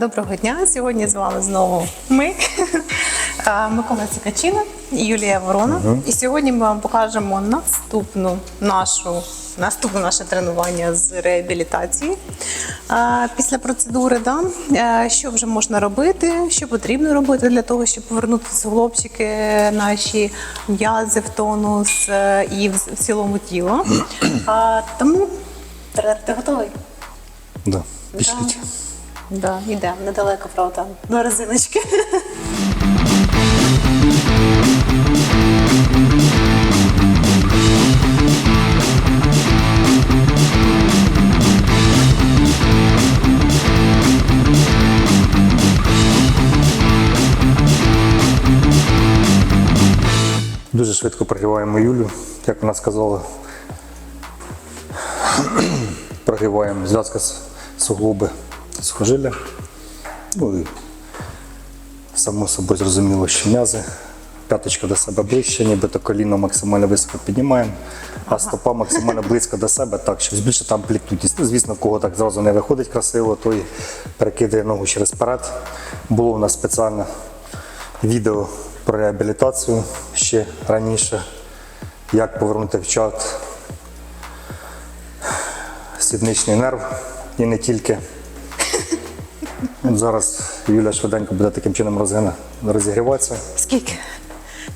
Доброго дня! Сьогодні з вами знову ми, Микола Цікачина і Юлія Ворона. І сьогодні ми вам покажемо наступну нашу наступне наше тренування з реабілітації після процедури. Да? Що вже можна робити, що потрібно робити для того, щоб повернути суглобчики, наші м'язи в тонус е, і в цілому тіло. Тому тренер, ти готовий? Да, пішліть. Да, йдемо недалеко, правда, до резиночки. Дуже швидко прогріваємо Юлю, як вона сказала. прогріваємо зв'язка з суглоби сухожилля. Ну і само собою зрозуміло, що м'язи. П'яточка до себе ближче, нібито коліно максимально високо піднімаємо, а стопа максимально близько до себе, так, щоб збільшити амплітудність. Ну, звісно, кого так зразу не виходить красиво, той перекидає ногу через перед. Було у нас спеціальне відео про реабілітацію ще раніше, як повернути в чат сідничний нерв і не тільки. От зараз Юля швиденько буде таким чином розгина- розігріватися. Скільки?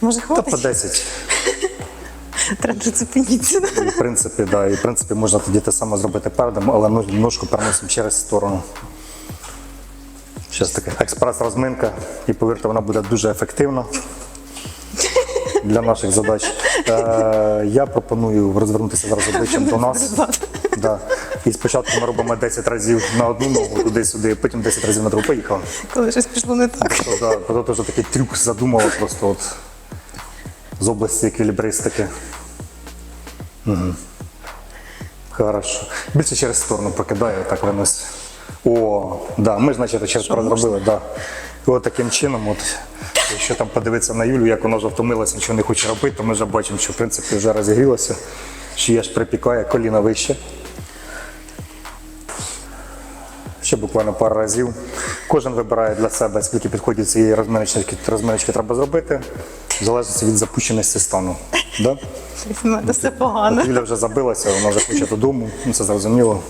Може, Та по хватить? 10. Треба зупиніться. І, в принципі, да, і в принципі можна тоді те саме зробити передом, але ну- ножку переносимо через сторону. Зараз така експрес-розминка, і повірте, вона буде дуже ефективна для наших задач. Е, я пропоную розвернутися зараз обличчям до нас. Да. І спочатку ми робимо 10 разів на одну ногу туди-сюди, потім 10 разів на другу. Поїхали. Коли щось пішло не так. То, да, то теж такий трюк задумала просто от з області еквілібристики. Угу. Хорошо. Більше через сторону прокидаю, так винось. О, да, ми ж, значить, через зробили, да. І от таким чином, от, якщо там подивитися на Юлю, як вона вже втомилася, нічого не хоче робити, то ми вже бачимо, що в принципі вже розігрілося, що я ж припікає, коліна вище. Ще буквально пару разів. Кожен вибирає для себе, скільки підходів цієї розминочки, розминочки треба зробити, в залежності від запущеності стану. Да? Все погано. Юля вже забилася, вона вже хоче додому, ну це зрозуміло.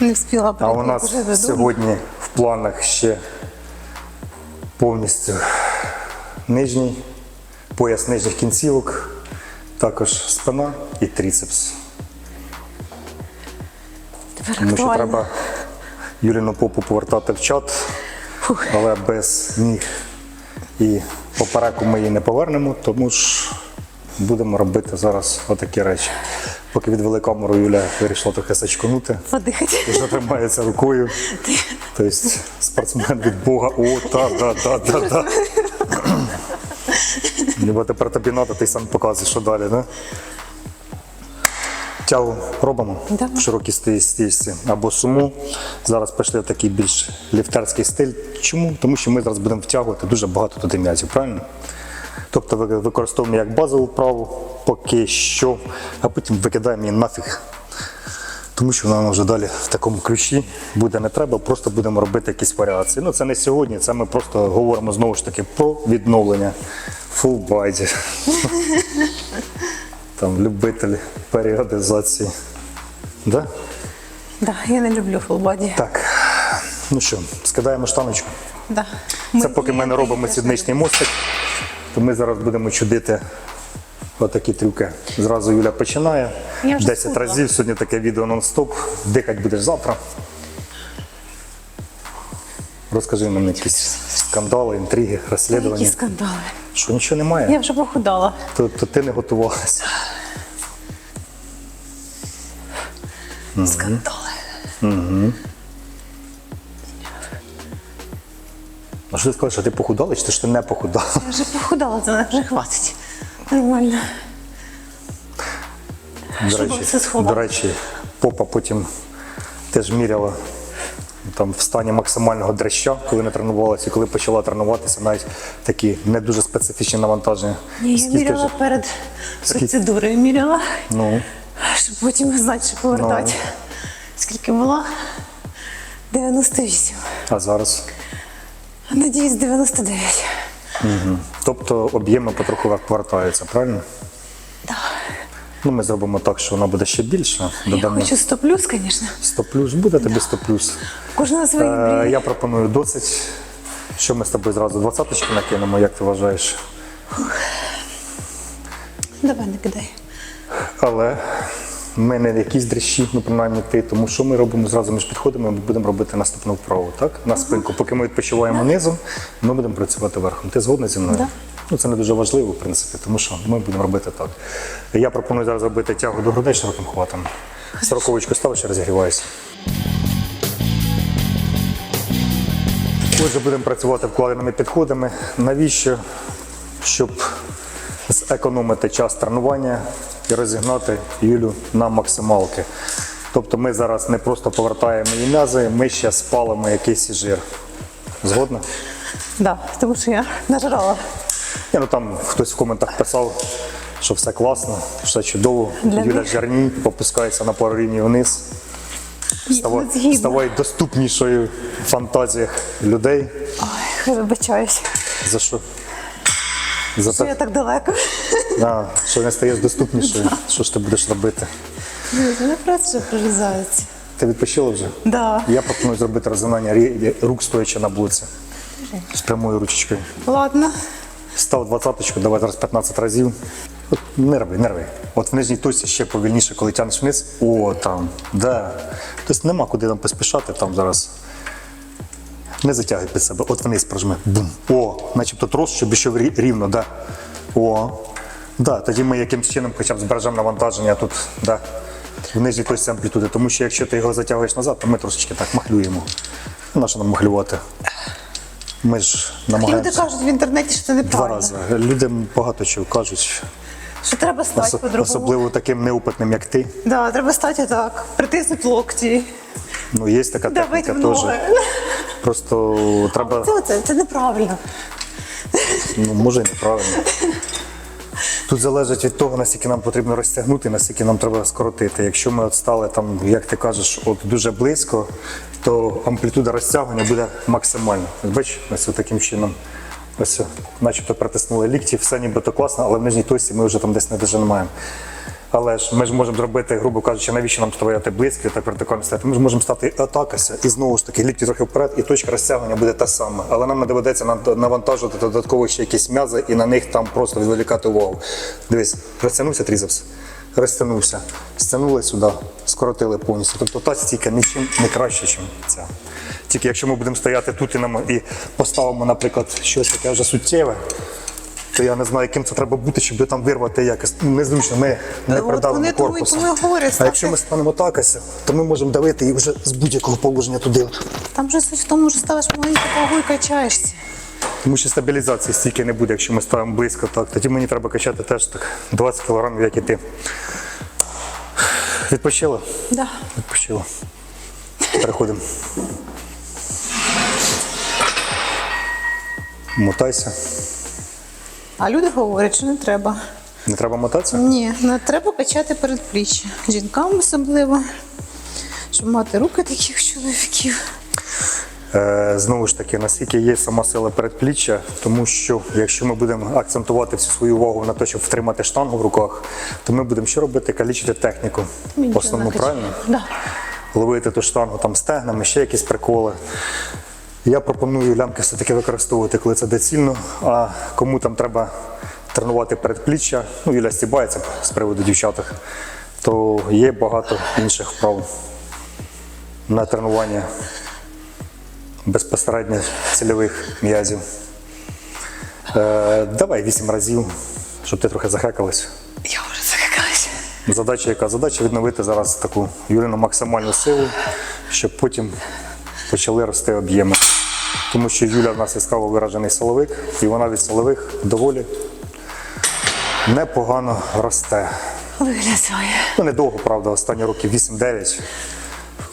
Не встигла А у нас вже сьогодні в планах ще повністю нижній, пояс нижніх кінцівок, також спина і трицепс. Тепер Тому що треба Юліну попу повертати в чат, але без ніг і попереку ми її не повернемо, тому ж будемо робити зараз отакі речі. Поки відвели камеру, Юля вирішила трохи сачконути. Подихати. Вже тримається рукою. Тобто спортсмен від Бога. О, так, так, так, так, так. Ніби тепер тобі надо, ти сам показуєш, що далі, да? Тягу робимо Да. в широкій сті- стійці або суму. Зараз пішли в такий більш ліфтерський стиль. Чому? Тому що ми зараз будемо втягувати дуже багато туди м'язів, правильно? Тобто ви- використовуємо як базову вправу поки що, а потім викидаємо її нафіг. Тому що вона вже далі в такому ключі буде не треба, просто будемо робити якісь варіації. Ну це не сьогодні, це ми просто говоримо знову ж таки про відновлення full body. Там любителі періодизації. Да? Да, я не люблю фулбоді. Так. Ну що, скидаємо штаночку. Да. Це поки ми не робимо сідничний мостик, то ми зараз будемо чудити отакі трюки. Зразу Юля починає. Я вже 10 схудла. разів. Сьогодні таке відео нон-стоп. Дихать будеш завтра. Розкажи нам якісь скандали, інтриги, розслідування. Які скандали. Що нічого немає, Я вже похудала. то, то ти не готувалася. Скандали. А що ти сказала, що ти похудала, чи ти, що ти не похудала? Я вже похудала, це мене вже хватить. Нормально. До Щоб речі, все сховати. до речі, попа потім теж міряла там в стані максимального дреща, коли не тренувалася, і коли почала тренуватися, навіть такі не дуже специфічні навантаження. Ні, я Скільки міряла ж- перед Скільки? процедурою, міряла, Ну, щоб потім знати, що повертати. Скільки була? 98. а зараз? Надіюсь, 99. Тобто об'єми потроху повертаються, правильно? Так. Ну, ми зробимо так, що вона буде ще більша. Я хочу 100 плюс, звісно. 100 плюс, буде тобі 100 плюс. Кожна свої Е, я пропоную досить. Що ми з тобою зразу двадцяточки накинемо, як ти вважаєш? Давай не кидай. Але ми не якісь дріщі, ну принаймні ти, тому що ми робимо зразу між підходами, ми будемо робити наступну вправу, так? На спинку. Поки ми відпочиваємо низом, ми будемо працювати верхом. Ти згодна зі мною? Да. Ну, це не дуже важливо, в принципі, тому що ми будемо робити так. Я пропоную зараз робити тягу до грудей широким хватом. Сороковочку ставиш і розігрівайся. Отже, будемо працювати вкладеними підходами. Навіщо? Щоб зекономити час тренування і розігнати Юлю на максималки. Тобто ми зараз не просто повертаємо її м'язи, ми ще спалимо якийсь жир. Згодна? Да, тому що я нажрала. Ні, ну там хтось в коментах писав, що все класно, все чудово. Для Юля. Жарній опускається на пару рівнів вниз. Ставай, не ставай доступнішою в фантазіях людей. Ой, вибачаюсь. За що? За Що те, я так далеко. а, що не стаєш доступнішою. Що ж ти будеш робити? Мене просто вже прорізається. Ти відпочила вже? Да. Я пропоную зробити розгинання рук стоячи на блоці. З прямою ручечкою. Ладно. Став двадцяточку, давай зараз 15 разів. От нерви, нерви. От в нижній точці ще повільніше, коли тягнеш вниз. О, там, да. Тобто нема куди нам поспішати там зараз. Не затягуй під себе, от вниз прожми. Бум. О, начебто трос, щоб ще рі- рівно, да. О. Да, тоді ми якимсь чином хоча б збережемо навантаження тут, да. В нижній точці амплітуди. Тому що якщо ти його затягуєш назад, то ми трошечки так махлюємо. Ну, на що нам махлювати? Ми ж намагаємося. Люди кажуть в інтернеті, що це Два неправильно. рази. Людям багато чого кажуть, Що треба стати Ос- по-другому. особливо таким неопитним, як ти. Да, треба стати так, притиснути локті, Ну, є така давити техніка теж. Просто треба, Це, це, це неправильно. ну може і неправильно. Тут залежить від того, наскільки нам потрібно розтягнути, наскільки нам треба скоротити. Якщо ми от стали там, як ти кажеш, от дуже близько, то амплітуда розтягування буде максимальна. Бачиш, ось таким чином. Ось, начебто притиснули лікті, все нібито класно, але в нижній точці ми вже там десь не дожимаємо. Але ж ми ж можемо зробити, грубо кажучи, навіщо нам стояти близько, так вертикально стояти. Ми ж можемо стати атакася і знову ж таки лікті трохи вперед, і точка розтягування буде та сама. Але нам не доведеться навантажувати додатково ще якісь м'язи і на них там просто відволікати увагу. Дивись, розтягнувся трізався, розтягнувся, стягнули сюди, скоротили повністю. Тобто та стійка нічим не краще, ніж ця. Тільки якщо ми будемо стояти тут і, і поставимо, наприклад, щось таке вже суттєве, то я не знаю, яким це треба бути, щоб там вирвати якось. Ну, Незручно, ми не от придавимо корпусом. а якщо ми станемо так, то ми можемо давити і вже з будь-якого положення туди. Там же суть в тому, що ставиш маленьку вагу і качаєшся. Тому що стабілізації стільки не буде, якщо ми ставимо близько так. Тоді мені треба качати теж так 20 кг, як і ти. Відпочила? Да. Відпочила. Переходимо. Мотайся. А люди говорять, що не треба. Не треба мотатися? Ні, не треба качати передпліччя. Жінкам особливо, щоб мати руки таких чоловіків. Е, Знову ж таки, наскільки є сама сила передпліччя, тому що якщо ми будемо акцентувати всю свою увагу на те, щоб втримати штангу в руках, то ми будемо що робити? Калічити техніку. Нічого Основну, правильно? Да. Ловити ту штангу там стегнами, ще якісь приколи. Я пропоную лямки все-таки використовувати, коли це доцільно. А кому там треба тренувати передпліччя, ну Юля стібається з приводу дівчаток, то є багато інших вправ на тренування безпосередньо цільових м'язів. Е, давай вісім разів, щоб ти трохи захекалась. Я вже захикалася. Задача яка? Задача відновити зараз таку Юліну максимальну силу, щоб потім почали рости об'єми. Тому що Юля в нас яскраво виражений силовик, і вона від силових доволі непогано росте. Виглядає. Ну, недовго, правда, останні роки 8-9.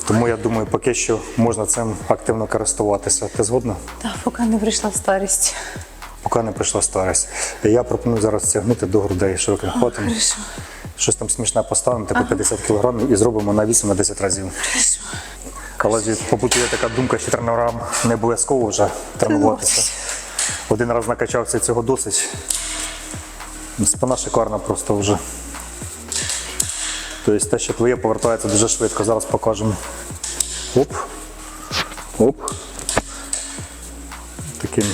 Тому я думаю, поки що можна цим активно користуватися. Ти згодна? Так, поки не прийшла старість. Поки не прийшла старість. Я пропоную зараз стягнути до грудей широким хватом. Щось там смішне поставимо, типу 50 кг і зробимо на 8-10 разів. хорошо. Калажі побутує така думка, що тренерам не обов'язково вже тренуватися. Один раз накачався цього досить. Спина шикарна просто вже. Тобто те, що твоє повертається дуже швидко. Зараз покажемо. Оп. Оп. Таким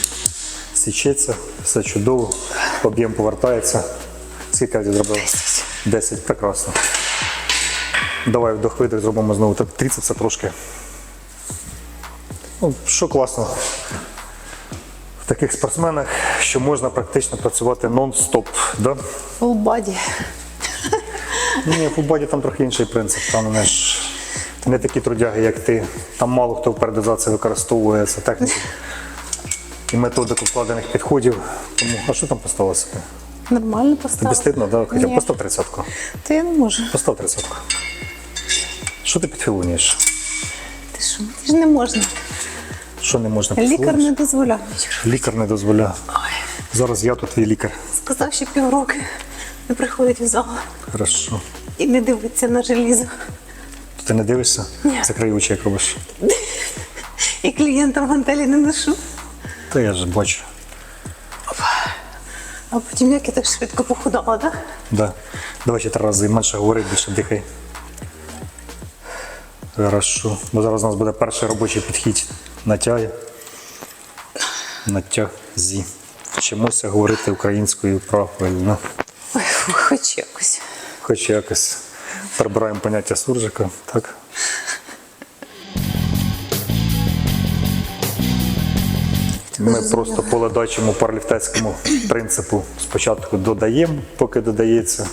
січеться, все чудово. Об'єм повертається. Скільки разів зробили? 10. Прекрасно. Давай вдох видих зробимо знову. Так трицепса трошки. Ну, що класно в таких спортсменах, що можна практично працювати нон-стоп. Да? Full body. Ні, в футболі там трохи інший принцип. Там вони ж не такі трудяги, як ти. Там мало хто в періодизації використовує це техніку і методику вкладених підходів. Тому, а що там поставило собі? Нормально Тобі поставила. стидно, да? Хоча б Ні. постав тридцятку. Та я не можу. Постав тридцятку. Що ти підфілонюєш? Ти що, мені ж не можна. Що не можна Лікар не дозволяв. Лікар не дозволяє. Зараз я тут твій лікар. Сказав, що півроки не приходить в зал Хорошо. і не дивиться на желізо. Ти не дивишся? Ні. Закрий очі, як робиш. І клієнтам гантелі не ношу. Та я ж бачу. А потім як я так швидко похудала, так? Да. Давай ще три рази менше говори, більше дихай. Хорошо. Бо зараз у нас буде перший робочий підхід на тяги. На тязі. Вчимося говорити українською правильно. Ой, хоч якось. Хоч якось прибираємо поняття суржика, так? Ми просто по ледачому парліфтецькому принципу спочатку додаємо, поки додається.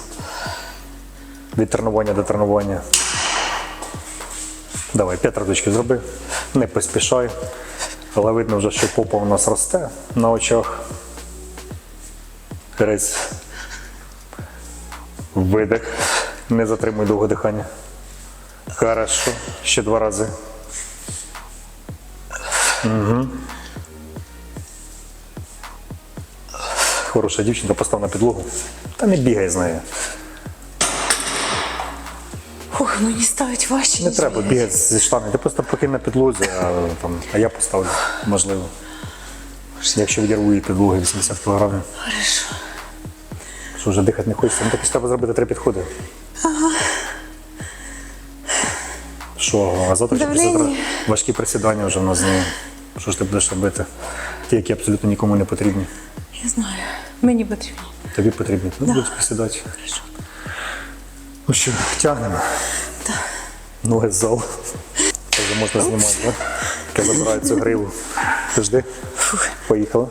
Від тренування до тренування. Давай, п'ять разочків зроби. Не поспішай. Але видно вже, що попа у нас росте на очах. Грець. Видих. Не затримуй довго дихання. Хорошо. Ще два рази. Хороша дівчинка, постав на підлогу. Та не бігай з нею. Мені ставить важче. Не ніж треба бігати. бігати зі штани. Ти просто покинь на підлозі, а, там, а я поставлю, можливо. Якщо відірву її підлоги 80 кг. Хорошо. Що вже дихати не хочеться, ну так і треба зробити три підходи. Ага. Що, а завтра чи Давлення. післязавтра важкі присідання вже в нас з нею. Що ж ти будеш робити? Ті, які абсолютно нікому не потрібні. Я знаю. Мені потрібно. Тобі потрібні. Ну, будеш присідати. Хорошо. Ну що, тягнемо. Ноги з зал. Це вже можна знімати, так? Я забираю цю гриву. Жди. Поїхали.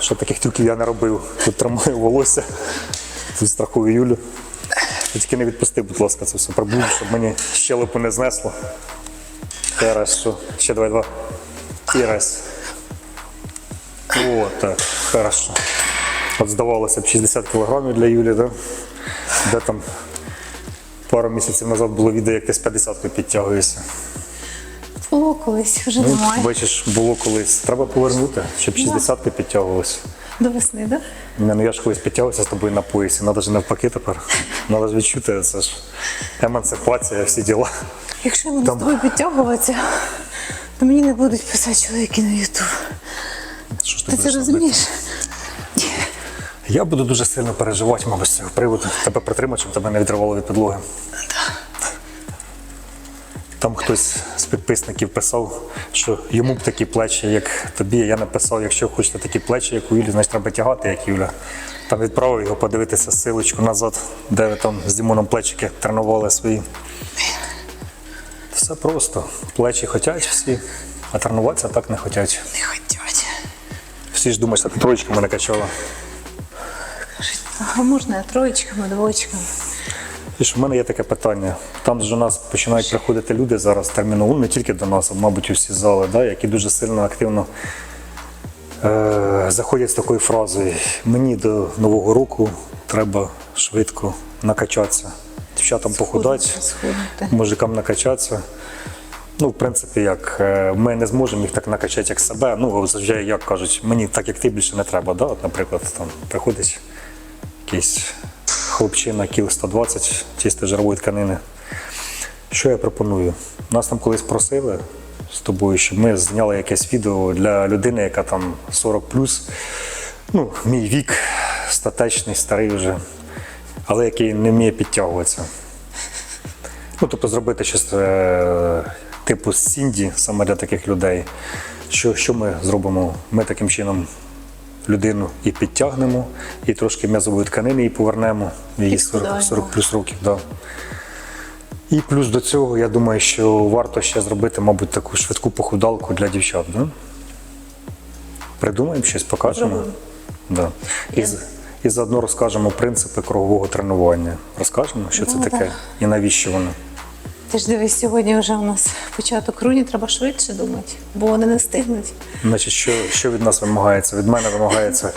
Що таких трюків я не робив. Тут тримаю волосся. Тут страхую Юлю. Ти тільки не відпусти, будь ласка, це все пробув, щоб мені щелепу не знесло. Хорошо. Ще давай два. І раз. О, так, хорошо. От здавалося б 60 кілограмів для Юлі, да? де там пару місяців назад було відео, як ти з 50 підтягуєшся. Було колись, вже Ну, немає. бачиш, було колись. Треба повернути, щоб 60 підтягувалося. До весни, так? Не, ну я ж колись підтягувався з тобою на поясі, треба ж навпаки тепер. Треба ж відчути, це ж емансипація, всі діла. Якщо я буду Там- з тобою підтягуватися, то мені не будуть писати чоловіки на Ютуб. Ти це будеш робити? Я буду дуже сильно переживати, мабуть, з цього приводу. Тебе притримати, щоб тебе не відривало від підлоги. Там хтось з підписників писав, що йому б такі плечі, як тобі. Я написав, якщо хочете такі плечі, як у Юлі, значить треба тягати, як Юля. Там відправив його подивитися силочку назад, де ви там з Дімоном плечики тренували свої. Все просто. Плечі хотять всі, а тренуватися так не хотять. Не хотять. Всі ж думають, що ти троєчками накачала. Можна троєчками, двоєчками? І ж в мене є таке питання. Там ж до нас починають приходити люди зараз терміново, не тільки до нас, а мабуть, усі зали, да, які дуже сильно активно е- заходять з такою фразою: мені до Нового року треба швидко накачатися. Дівчатам похудати, мужикам накачатися. Ну, в принципі, як е, ми не зможемо їх так накачати, як себе. Ну, завжди, як кажуть, мені так, як ти більше не треба. Да? От, наприклад, там приходить якийсь хлопчина, кіл 120, чисто жирової тканини. Що я пропоную? Нас там колись просили з тобою, щоб ми зняли якесь відео для людини, яка там 40 ну, мій вік, статечний, старий вже, але який не вміє підтягуватися. Ну, тобто зробити щось е, типу Сінді саме для таких людей. Що, що ми зробимо? Ми таким чином людину і підтягнемо, і трошки м'язової тканини їй повернемо, її 40, 40 плюс років. Да. І плюс до цього, я думаю, що варто ще зробити, мабуть, таку швидку похудалку для дівчат. Да? Придумаємо щось, покажемо. Да. І, і заодно розкажемо принципи кругового тренування. Розкажемо, що це Да, таке і навіщо воно. Ти ж дивись, сьогодні вже у нас початок руні, треба швидше думати, бо вони не встигнуть. Значить, що, що від нас вимагається? Від мене вимагається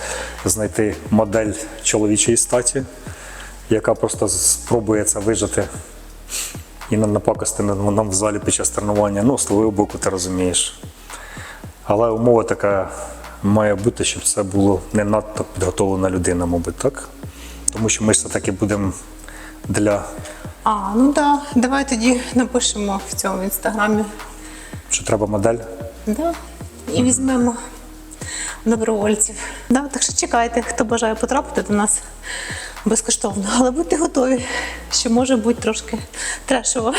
знайти модель чоловічої статі, яка просто спробує це вижити і не напакости нам в залі під час тренування. Ну, з твого боку, ти розумієш. Але умова така має бути, щоб це було не надто підготовлена людина, мабуть, так? Тому що ми все-таки будемо для А, ну так, да. давай тоді напишемо в цьому інстаграмі. що треба модель. Да. І візьмемо добровольців. Да, так що чекайте, хто бажає потрапити до нас безкоштовно. Але будьте готові, що може бути трошки трешово.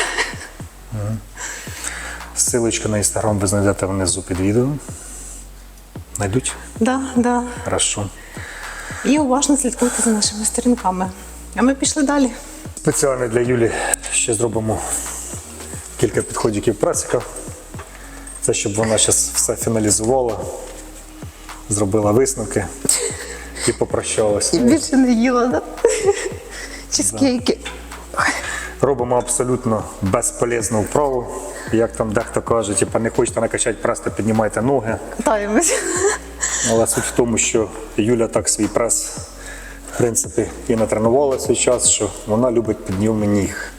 Силочку на інстаграм ви знайдете внизу під відео. Найдуть? Да, да. Хорошо. І уважно слідкуйте за нашими сторінками. А ми пішли далі. Спеціально для Юлі ще зробимо кілька підходів пресика. Це щоб вона зараз все фіналізувала, зробила висновки і попрощалася. І Більше не їла, да? Чизкейки. Робимо абсолютно безполезну вправу. Як там дехто каже, типу, не хочете накачати прес, то піднімайте ноги. Катаємось. Але суть в тому, що Юля так свій прес, принципі, і натренувала свій час, що вона любить підйом ніг.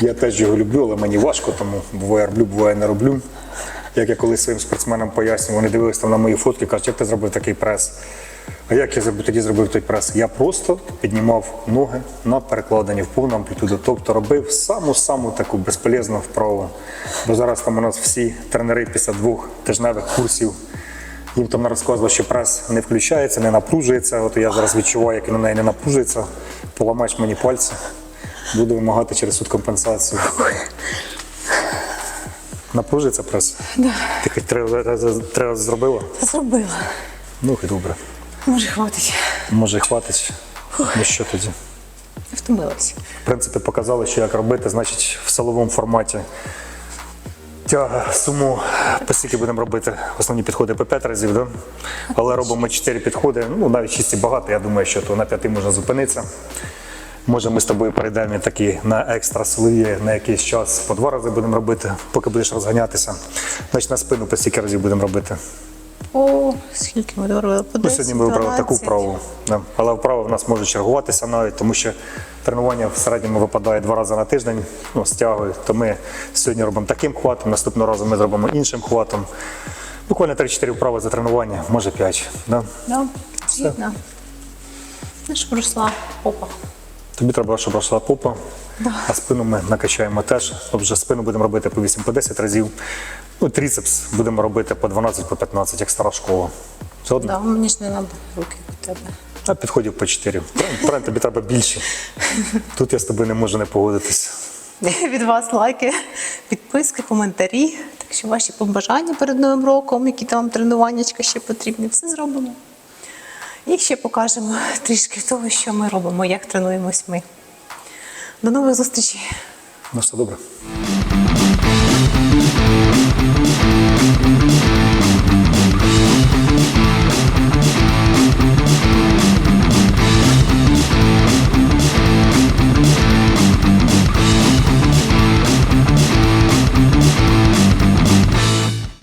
Я теж його люблю, але мені важко, тому буває роблю, буває не роблю. Як я колись своїм спортсменам пояснюю, вони дивилися там на мої фотки, кажуть, як ти зробив такий прес. А як я тоді зробив той прес? Я просто піднімав ноги на перекладені в повну амплітуду. Тобто робив саму-саму таку безполезну вправу. Бо зараз там у нас всі тренери після двох тижневих курсів їм там розказували, що прес не включається, не напружується. От я зараз відчуваю, як він на неї не напружується. Поламаєш мені пальці, буду вимагати через суд компенсацію. Напружується прес? Да. Ти хоч три рази три рази зробила? Зробила. Ну і добре. Може, хватить. Може, хватить. Ну що тоді? Втомилась. В принципі, показали, що як робити, значить, в силовому форматі. Тяга, суму, по скільки будемо робити основні підходи по 5 разів, да? але робимо 4 підходи, ну навіть 6 багато, я думаю, що то на 5 можна зупинитися. Може, ми з тобою перейдемо такі на екстра силові на якийсь час по два рази будемо робити, поки будеш розганятися. Значить, на спину по стільки разів будемо робити. О, скільки ми робили? По Ну, 10, сьогодні ми вибрали таку вправу. Да. Але вправи в нас можуть чергуватися навіть, тому що тренування в середньому випадає два рази на тиждень ну, з тягою. То ми сьогодні робимо таким хватом, наступного разу ми зробимо іншим хватом. Буквально 3-4 вправи за тренування, може 5. Да? Да, згідно. Щоб росла попа. Тобі треба, щоб росла попа, а спину ми накачаємо теж. Отже, спину будемо робити по 8-10 разів. Ну, тріцепс будемо робити по 12-15, як стара школа. Згодно? Да, мені ж не треба руки у тебе. А підходів по 4. Правильно, тобі треба більше. Тут я з тобою не можу не погодитися. Від вас лайки, підписки, коментарі. Так що ваші побажання перед Новим роком, які там тренування ще потрібні, все зробимо. І ще покажемо трішки того, що ми робимо, як тренуємось ми. До нових зустрічей! Ну, все добре.